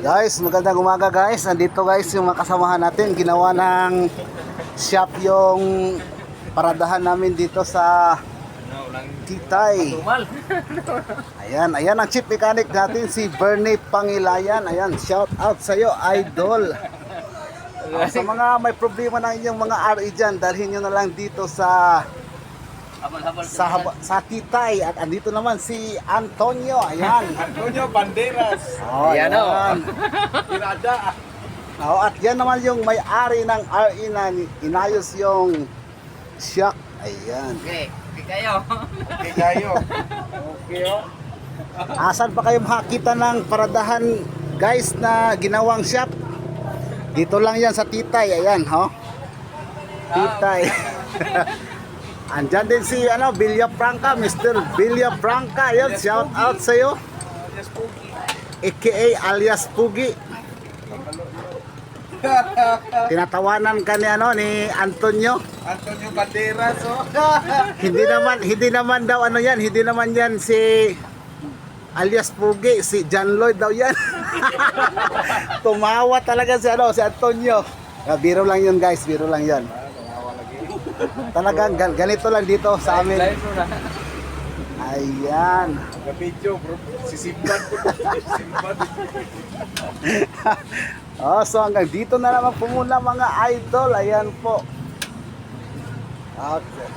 Guys, magandang umaga guys. Andito guys yung mga natin. Ginawa ng shop yung paradahan namin dito sa Titay. Ayan, ayan ang chief mechanic natin si Bernie Pangilayan. Ayan, shout out sa iyo, idol. Ah, sa mga may problema ng inyong mga RE dyan, dalhin nyo na lang dito sa sa, haba- sa Titay. At andito naman si Antonio. Ayan. Antonio Banderas. Oh, Ayan, oh. ayan. Irada. Oh, at yan naman yung may-ari ng RE na inayos yung shock. Ayan. Okay, okay kayo. Okay kayo. Okay oh. Asan pa kayo makakita ng paradahan guys na ginawang shop? Dito lang yan sa Titay. Ayan, ho. Titay. Andyan din si ano, Villa Franca, Mr. Villa Franca. Ayan, shout out sa iyo. AKA alias Pugi. Tinatawanan ka ni ano ni Antonio. Antonio Banderas oh. Hindi naman hindi naman daw ano yan, hindi naman yan si alias Pugi, si John Lloyd daw yan. Tumawa talaga si ano, si Antonio. Ah, biro lang yun guys, biro lang yan. Talagang gan- ganito lang dito sa amin. Ayan. Kapidyo bro. Si Simban po. Simban. Oh, so hanggang dito na naman po muna mga idol. Ayan po. Okay.